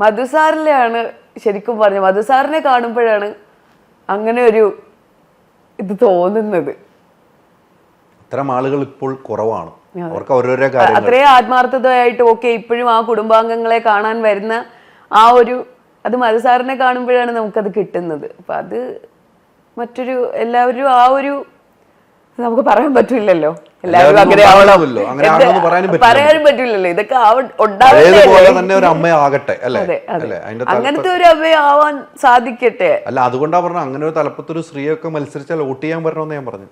മധുസാറിലെയാണ് ശരിക്കും പറഞ്ഞു മധുസാറിനെ കാണുമ്പോഴാണ് അങ്ങനെ ഒരു ഇത് തോന്നുന്നത്. ഇത്തരം ആളുകൾ ഇപ്പോൾ കുറവാണ്. അവർക്ക് ഓരോരോ അത്രയും ആത്മാർത്ഥതയായിട്ട് ഓക്കെ ഇപ്പോഴും ആ കുടുംബാംഗങ്ങളെ കാണാൻ വരുന്ന ആ ഒരു അത് മധുസാറിനെ കാണുമ്പോഴാണ് നമുക്കത് കിട്ടുന്നത്. അപ്പൊ അത് മറ്റൊരു എല്ലാവരും ആ ഒരു നമുക്ക് പറയാൻ പറ്റില്ലല്ലോ. എല്ലാവരും അങ്ങനെ ആവണമല്ലോ. അങ്ങനെ ആവണമെന്ന് പറയാനും. പറയാനും പറ്റില്ലല്ലോ. ഇതൊക്കെ? തന്നെ ഒരു അമ്മയാകട്ടെ അല്ലേ? അല്ലേ? അതിന്റെ അങ്ങനത്തെ ഒരു അമ്മയാവാൻ സാധിക്കട്ടെ? അല്ല അതുകൊണ്ടാ പറഞ്ഞ അങ്ങനെ ഒരു തലപ്പത്തൊരു സ്ത്രീയൊക്കെ മത്സരിച്ചാൽ വോട്ട് ചെയ്യാൻ പറ്റണമെന്ന് ഞാൻ പറഞ്ഞു.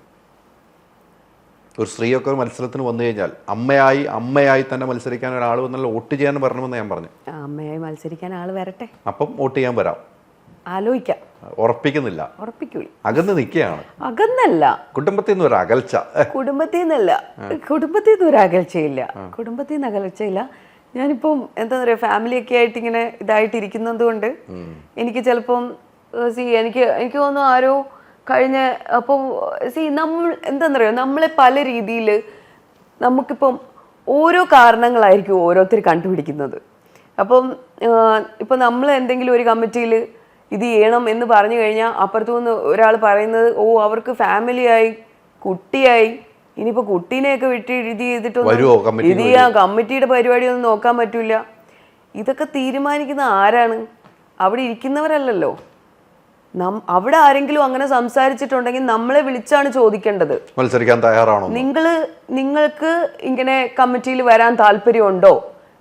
ഒരു സ്ത്രീയൊക്കെ ഒരു മത്സരത്തിന് വന്നു കഴിഞ്ഞാൽ അമ്മയായി അമ്മയായി തന്നെ മത്സരിക്കാൻ ഒരാൾ വന്നാൽ വോട്ട് ചെയ്യാൻ വരണമെന്ന് ഞാൻ പറഞ്ഞു. അമ്മയായി മത്സരിക്കാൻ ആൾ വരട്ടെ. അപ്പം വോട്ട് ചെയ്യാൻ വരാം. ആലോചിക്കാം. ഉറപ്പിക്കുന്നില്ല. ഉറപ്പിക്കൂല അകന്ന് നിൽക്കുകയാണ്. അകന്നല്ല. കുടുംബത്തിൽ നിന്ന് ഒരു അകൽച്ച. കുടുംബത്തിൽ നിന്നല്ല കുടുംബത്തിൽ നിന്ന് ഒരു അകൽച്ചയില്ല. കുടുംബത്തിൽ നിന്ന് അകൽച്ചയില്ല. ഞാനിപ്പം എന്താ പറയുക ഫാമിലി ഒക്കെ ആയിട്ട് ഇങ്ങനെ ഇതായിട്ട് ഇരിക്കുന്നത് കൊണ്ട് എനിക്ക് ചിലപ്പം സി എനിക്ക് എനിക്ക് തോന്നുന്നു ആരോ കഴിഞ്ഞ അപ്പം സി നമ്മൾ എന്താണെന്നറിയോ നമ്മളെ പല രീതിയിൽ നമുക്കിപ്പം ഓരോ കാരണങ്ങളായിരിക്കും ഓരോരുത്തർ കണ്ടുപിടിക്കുന്നത്. അപ്പം ഇപ്പം നമ്മൾ എന്തെങ്കിലും ഒരു കമ്മിറ്റിയിൽ ഇത് ചെയ്യണം എന്ന് പറഞ്ഞു കഴിഞ്ഞാൽ അപ്പുറത്തു നിന്ന് ഒരാൾ പറയുന്നത് ഓ അവർക്ക് ഫാമിലിയായി കുട്ടിയായി. ഇനിയിപ്പോൾ കുട്ടീനെയൊക്കെ വിട്ട് ഇത് ചെയ്തിട്ടൊന്നും ഇത് ചെയ്യാൻ കമ്മിറ്റിയുടെ പരിപാടിയൊന്നും നോക്കാൻ പറ്റില്ല ഇതൊക്കെ തീരുമാനിക്കുന്ന ആരാണ്? അവിടെ ഇരിക്കുന്നവരല്ലല്ലോ. നം അവിടെ ആരെങ്കിലും അങ്ങനെ സംസാരിച്ചിട്ടുണ്ടെങ്കിൽ നമ്മളെ വിളിച്ചാണ് ചോദിക്കേണ്ടത്. മത്സരിക്കാൻ തയ്യാറാണോ? നിങ്ങൾ നിങ്ങൾക്ക് ഇങ്ങനെ കമ്മിറ്റിയിൽ വരാൻ താല്പര്യമുണ്ടോ?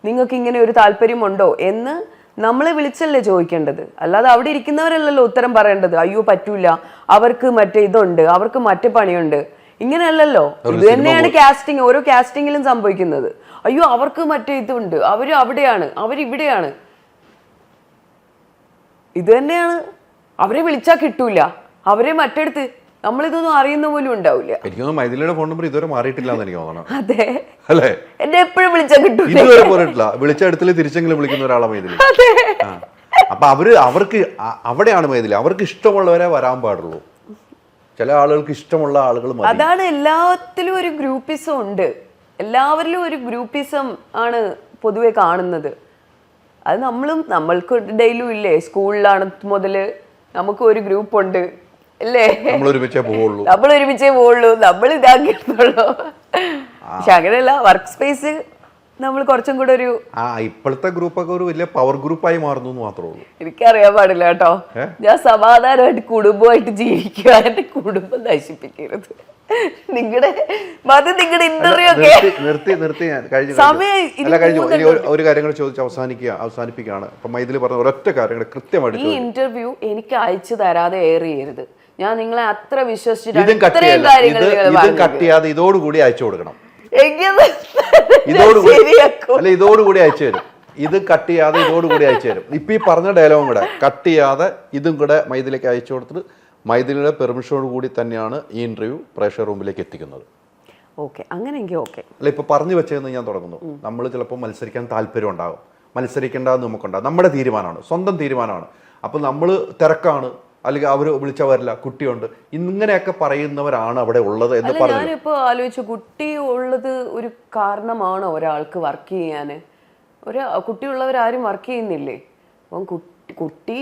നിങ്ങൾക്ക് ഇങ്ങനെ ഒരു താല്പര്യമുണ്ടോ? എന്ന് നമ്മളെ വിളിച്ചല്ലേ ചോദിക്കേണ്ടത്? അല്ലാതെ അവിടെ ഇരിക്കുന്നവരല്ലല്ലോ ഉത്തരം പറയേണ്ടത്. അയ്യോ പറ്റൂല. അവർക്ക് മറ്റേ ഇതുണ്ട്. അവർക്ക് മറ്റേ പണിയുണ്ട്. ഇങ്ങനെയല്ലല്ലോ. ഇത് തന്നെയാണ് കാസ്റ്റിംഗ് ഓരോ കാസ്റ്റിംഗിലും സംഭവിക്കുന്നത്. അയ്യോ അവർക്ക് മറ്റേ ഇതുണ്ട്. അവർ അവിടെയാണ്. അവരിവിടെയാണ് ഇത് തന്നെയാണ്. അവരെ വിളിച്ചാൽ കിട്ടൂല. അവരെ മറ്റെടുത്ത് നമ്മളിതൊന്നും അറിയുന്ന പോലും ഉണ്ടാവില്ല. എനിക്ക് മൈഥിലിയുടെ ഫോൺ നമ്പർ ഇതുവരെ മാറിയിട്ടില്ല എന്ന് എനിക്ക് തോന്നണം. അതെ. അല്ലേ? എന്നെ എപ്പോഴും വിളിച്ചാൽ കിട്ടും ഇതുവരെ പോയിട്ടില്ല. വിളിച്ച അടുത്തിൽ തിരിച്ചെങ്കിലും വിളിക്കുന്ന ഒരാളാണ് മൈഥിലി. അപ്പൊ അവർ അവർക്ക് അവിടെയാണ് മൈഥിലി. അവർക്ക് ഇഷ്ടമുള്ളവരെ വരാൻ പാടുള്ളൂ. ചില ആളുകൾക്ക് ഇഷ്ടമുള്ള ആളുകൾ അതാണ് എല്ലാത്തിലും ഒരു ഗ്രൂപ്പിസം ഉണ്ട്. എല്ലാവരിലും ഒരു ഗ്രൂപ്പിസം ആണ് പൊതുവെ കാണുന്നത്. അത് നമ്മളും നമ്മൾക്ക് ഡെയിലും ഇല്ലേ? സ്കൂളിലാണ് മുതൽ നമുക്ക് ഒരു ഗ്രൂപ്പ് ഉണ്ട് അല്ലേ നമ്മൾ ഒരുമിച്ചേ പോവുള്ളൂ. നമ്മൾ ഒരുമിച്ചേ പോവുള്ളൂ. നമ്മൾ ഇതാക്കിയിട്ടുള്ളൂ. പക്ഷെ അങ്ങനെയല്ല വർക്ക് സ്പേസ് നമ്മൾ കുറച്ചും കൂടെ ഒരു ആ ഇപ്പോഴത്തെ ഗ്രൂപ്പൊക്കെ ഒരു വലിയ പവർ ഗ്രൂപ്പായി മാറുന്നു എന്ന് മാത്രമേ ഉള്ളൂ. എനിക്കറിയാൻ പാടില്ല കേട്ടോ. ഞാൻ സമാധാനമായിട്ട് കുടുംബമായിട്ട് ജീവിക്കുക എന്റെ കുടുംബം നശിപ്പിക്കരുത്. നിങ്ങളുടെ മതി നിങ്ങളുടെ ഇന്റർവ്യൂ ഒക്കെ. നിർത്തി നിർത്തി ഞാൻ. കഴിഞ്ഞു സമയം കഴിഞ്ഞു. ഒരു- കാര്യങ്ങൾ ചോദിച്ച് അവസാനിക്കുക അവസാനിപ്പിക്കുകയാണ്. ഇപ്പൊ മൈഥിലി പറഞ്ഞ ഒരൊറ്റ കാര്യങ്ങൾ കൃത്യമായിട്ട് ഈ ഇന്റർവ്യൂ എനിക്ക് അയച്ചു തരാതെ എയർ ചെയ്യരുത്. ഞാൻ നിങ്ങളെ അത്ര വിശ്വസിച്ചിട്ടാണ് ഇത്രയും കാര്യങ്ങൾ കട്ട് ചെയ്യാതെ ഇതോടുകൂടി അയച്ചു കൊടുക്കണം. ഇതോടുകൂടി അല്ല ഇതോടുകൂടി അയച്ചു തരും. ഇത് കട്ട് ചെയ്യാതെ ഇതോടുകൂടി അയച്ചു തരും. ഇപ്പൊ ഈ പറഞ്ഞ ഡയലോഗും കൂടെ കട്ട് ചെയ്യാതെ ഇതും കൂടെ മൈഥിലേക്ക് അയച്ചു കൊടുത്തിട്ട് മൈഥിലിയുടെ പെർമിഷനോട് കൂടി തന്നെയാണ് ഈ ഇന്റർവ്യൂ പ്രേക്ഷക റൂമിലേക്ക് എത്തിക്കുന്നത്. ഓക്കെ അങ്ങനെയെങ്കിൽ ഓക്കെ. അല്ല ഇപ്പൊ പറഞ്ഞു വെച്ചതെന്ന് ഞാൻ തുടങ്ങുന്നു. നമ്മൾ ചിലപ്പോൾ മത്സരിക്കാൻ താല്പര്യം ഉണ്ടാകും. മത്സരിക്കേണ്ടതെന്ന് നമുക്കുണ്ടാകും. നമ്മുടെ തീരുമാനമാണ് സ്വന്തം തീരുമാനമാണ്. അപ്പൊ നമ്മൾ തിരക്കാണ്. അല്ലെങ്കിൽ അവർ വിളിച്ചാൽ വരില്ല കുട്ടിയുണ്ട്. ഇങ്ങനെയൊക്കെ പറയുന്നവരാണ് അവിടെ ഉള്ളത് എന്ന് പറഞ്ഞു. ഞാനിപ്പോ ആലോചിച്ചു കുട്ടി ഉള്ളത് ഒരു കാരണമാണോ ഒരാൾക്ക് വർക്ക് ചെയ്യാൻ ഒരു കുട്ടിയുള്ളവരാരും വർക്ക് ചെയ്യുന്നില്ലേ? അപ്പം കുട്ടി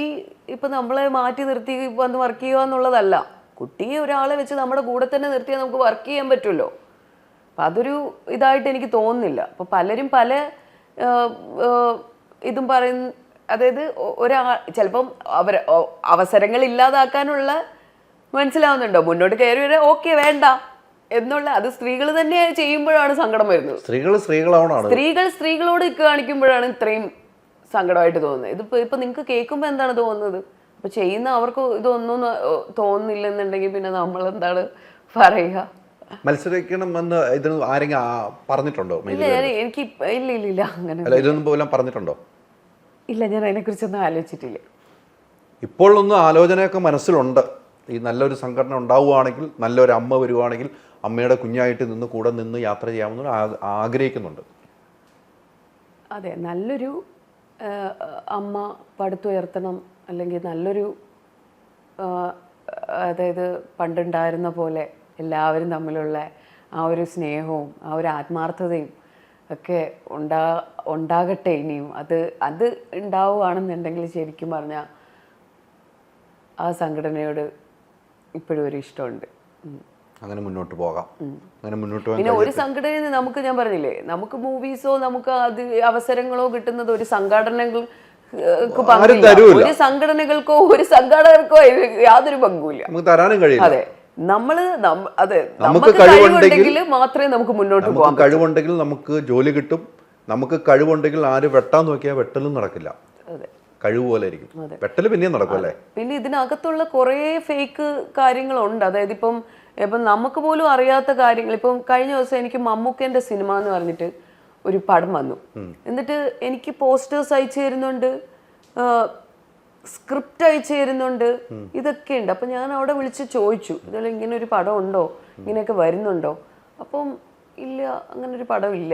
ഇപ്പൊ നമ്മളെ മാറ്റി നിർത്തി വന്ന് വർക്ക് ചെയ്യുക എന്നുള്ളതല്ല. കുട്ടിയെ ഒരാളെ വെച്ച് നമ്മുടെ കൂടെ തന്നെ നിർത്തിയാൽ നമുക്ക് വർക്ക് ചെയ്യാൻ പറ്റുമല്ലോ. അപ്പം അതൊരു ഇതായിട്ട് എനിക്ക് തോന്നുന്നില്ല. അപ്പോൾ പലരും പല ഇതും പറയുന്ന അതായത് ഒരാ ചിലപ്പം അവർ അവസരങ്ങൾ ഇല്ലാതാക്കാനുള്ള മനസ്സിലാവുന്നുണ്ടോ? മുന്നോട്ട് കയറി വരെ ഓക്കെ വേണ്ട എന്നുള്ള അത് സ്ത്രീകൾ തന്നെ ചെയ്യുമ്പോഴാണ് സങ്കടം വരുന്നത്. സ്ത്രീകൾ സ്ത്രീകളോടാണ് സ്ത്രീകൾ സ്ത്രീകളോട് കാണിക്കുമ്പോഴാണ് ഇത്രയും സങ്കടമായിട്ട് തോന്നുന്നത്. ഇതിപ്പോ ഇപ്പൊ നിങ്ങൾക്ക് കേൾക്കുമ്പോൾ എന്താണ് തോന്നുന്നത്? അപ്പൊ ചെയ്യുന്ന അവർക്ക് ഇതൊന്നും തോന്നുന്നില്ലെന്നുണ്ടെങ്കിൽ പിന്നെ നമ്മൾ എന്താണ് പറയുക? മത്സരിക്കണം എന്ന് ഇതിന് ആരെങ്കിലും പറഞ്ഞിട്ടുണ്ടോ ഇല്ല? എനിക്ക് ഇല്ല ഇല്ല ഇല്ല അങ്ങനെ ഇതൊന്നും പോലും പറഞ്ഞിട്ടുണ്ടോ? ഇല്ല ഞാൻ അതിനെക്കുറിച്ചൊന്നും ആലോചിച്ചിട്ടില്ല. ഇപ്പോഴൊന്നും ആലോചനയൊക്കെ മനസ്സിലുണ്ട്. ഈ നല്ലൊരു സംഘടന ഉണ്ടാവുകയാണെങ്കിൽ നല്ലൊരു അമ്മ വരുവാണെങ്കിൽ അമ്മയുടെ കുഞ്ഞായിട്ട് നിന്ന് കൂടെ നിന്ന് യാത്ര ചെയ്യാമെന്ന് ആഗ്രഹിക്കുന്നുണ്ട്. അതെ നല്ലൊരു അമ്മ പടുത്തുയർത്തണം അല്ലെങ്കിൽ നല്ലൊരു അതായത് പണ്ടുണ്ടായിരുന്ന പോലെ എല്ലാവരും തമ്മിലുള്ള ആ ഒരു സ്നേഹവും ആ ഒരു ആത്മാർത്ഥതയും ഒക്കെ ഉണ്ടാ ഉണ്ടാകട്ടെ ഇനിയും. അത് അത് ഉണ്ടാവുകയാണെന്നുണ്ടെങ്കിൽ ശരിക്കും പറഞ്ഞാൽ ആ സംഘടനയോട് ഇപ്പോഴും ഒരു ഇഷ്ടമുണ്ട്. അങ്ങനെ മുന്നോട്ട് പോകാം. അങ്ങനെ മുന്നോട്ട് പിന്നെ ഒരു സംഘടനയിൽ നിന്ന് നമുക്ക് ഞാൻ പറഞ്ഞില്ലേ നമുക്ക് മൂവീസോ നമുക്ക് അത് അവസരങ്ങളോ കിട്ടുന്നത് ഒരു സംഘടനകൾ ഒരു സംഘടനകൾക്കോ ഒരു സംഘാടകർക്കോ യാതൊരു പങ്കുമില്ല. നമുക്ക് തരാനും കഴിയില്ല. അതെ. നമ്മൾ നമ്മ- അതെ നമുക്ക് കഴിവുണ്ടെങ്കിൽ- മാത്രമേ നമുക്ക് മുന്നോട്ട് പോകാം കഴിവുണ്ടെങ്കിൽ നമുക്ക് ജോലി കിട്ടും. നമുക്ക് കഴിവുണ്ടെങ്കിൽ ആര് വെട്ടാൻ നോക്കിയാൽ വെട്ടലും നടക്കില്ല. കഴിവ് പോലെ ആയിരിക്കും വെട്ടൽ പിന്നെയും നടക്കും അല്ലേ? പിന്നെ ഇതിനകത്തുള്ള കുറേ ഫേക്ക് കാര്യങ്ങളുണ്ട്. അതായത് ഇപ്പം ഇപ്പം നമുക്ക് പോലും അറിയാത്ത കാര്യങ്ങൾ. ഇപ്പം കഴിഞ്ഞ ദിവസം എനിക്ക് മമ്മൂക്കേന്റെ സിനിമ എന്ന് പറഞ്ഞിട്ട് ഒരു പടം വന്നു. എന്നിട്ട് എനിക്ക് പോസ്റ്റേഴ്സ് അയച്ചു തരുന്നുണ്ട്. സ്ക്രിപ്റ്റ് അയച്ചു തരുന്നുണ്ട് ഇതൊക്കെ ഉണ്ട് അപ്പം ഞാൻ അവിടെ വിളിച്ച് ചോദിച്ചു. ഇതുപോലെ ഇങ്ങനെ ഒരു പടം ഉണ്ടോ ഇങ്ങനെയൊക്കെ വരുന്നുണ്ടോ? അപ്പം ഇല്ല അങ്ങനെ ഒരു പടം ഇല്ല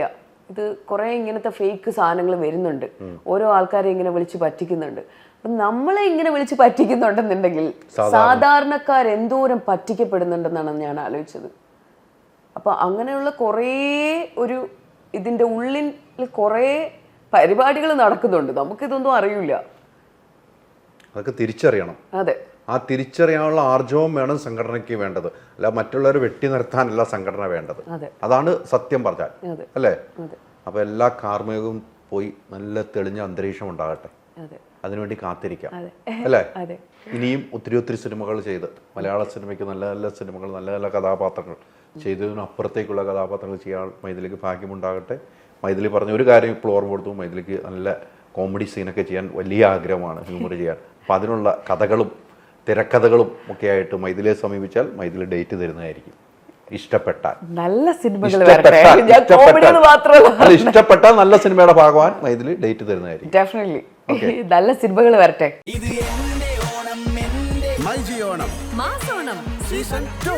ഇത് കുറേ ഇങ്ങനത്തെ ഫേക്ക് സാധനങ്ങൾ വരുന്നുണ്ട്. ഓരോ ആൾക്കാരെ ഇങ്ങനെ വിളിച്ച് പറ്റിക്കുന്നുണ്ട്. അപ്പം നമ്മളെ ഇങ്ങനെ വിളിച്ച് പറ്റിക്കുന്നുണ്ടെന്നുണ്ടെങ്കിൽ സാധാരണക്കാർ എന്തോരം പറ്റിക്കപ്പെടുന്നുണ്ടെന്നാണ് ഞാൻ ആലോചിച്ചത്. അപ്പൊ അങ്ങനെയുള്ള കുറേ ഒരു ഇതിന്റെ ഉള്ളിൽ കുറേ പരിപാടികൾ നടക്കുന്നുണ്ട്. നമുക്കിതൊന്നും അറിയില്ല അതൊക്കെ തിരിച്ചറിയണം. അതെ. ആ തിരിച്ചറിയാനുള്ള ആർജവം വേണം സംഘടനയ്ക്ക് വേണ്ടത്. അല്ല മറ്റുള്ളവരെ വെട്ടി നിർത്താനല്ല സംഘടന വേണ്ടത്. അതാണ് സത്യം പറഞ്ഞാൽ. അല്ലേ? അതെ. അപ്പൊ എല്ലാ കാർമ്മികവും പോയി നല്ല തെളിഞ്ഞ അന്തരീക്ഷം ഉണ്ടാകട്ടെ. അതെ. അതിനുവേണ്ടി കാത്തിരിക്കാം. അല്ലേ? ഇനിയും ഒത്തിരി ഒത്തിരി സിനിമകൾ ചെയ്ത് മലയാള സിനിമയ്ക്ക് നല്ല നല്ല സിനിമകൾ നല്ല നല്ല കഥാപാത്രങ്ങൾ ചെയ്തതിനപ്പുറത്തേക്കുള്ള കഥാപാത്രങ്ങൾ ചെയ്യാൻ മൈഥിലിക്ക് ഭാഗ്യമുണ്ടാകട്ടെ. മൈഥിലി പറഞ്ഞ ഒരു കാര്യം ഇപ്പോൾ ഓർമ്മ കൊടുത്തു മൈഥിലിക്ക് നല്ല കോമഡി സീനൊക്കെ ചെയ്യാൻ വലിയ ആഗ്രഹമാണ്. ഹ്യൂമർ ചെയ്യാൻ. അപ്പം അതിനുള്ള കഥകളും തിരക്കഥകളും ഒക്കെ ആയിട്ട് മൈഥിലിയെ സമീപിച്ചാൽ മൈഥിലി ഡേറ്റ് തരുന്നതായിരിക്കും. ഇഷ്ടപ്പെട്ടാൽ. നല്ല സിനിമകൾ വരട്ടെ. ഇഷ്ടപ്പെട്ടാൽ ഞാൻ കോമഡി ഇഷ്ടപ്പെട്ടാൽ. അല്ല, ഇഷ്ടപ്പെട്ടാൽ നല്ല സിനിമയുടെ ഭാഗവാൻ മൈഥിലി ഡേറ്റ് തരുന്നതായിരിക്കും. ഡെഫിനറ്റ്ലി നല്ല സിനിമകൾ വരട്ടെ. ഇത് ഓണം മൈജി ഓണം. മാസോണം. Season two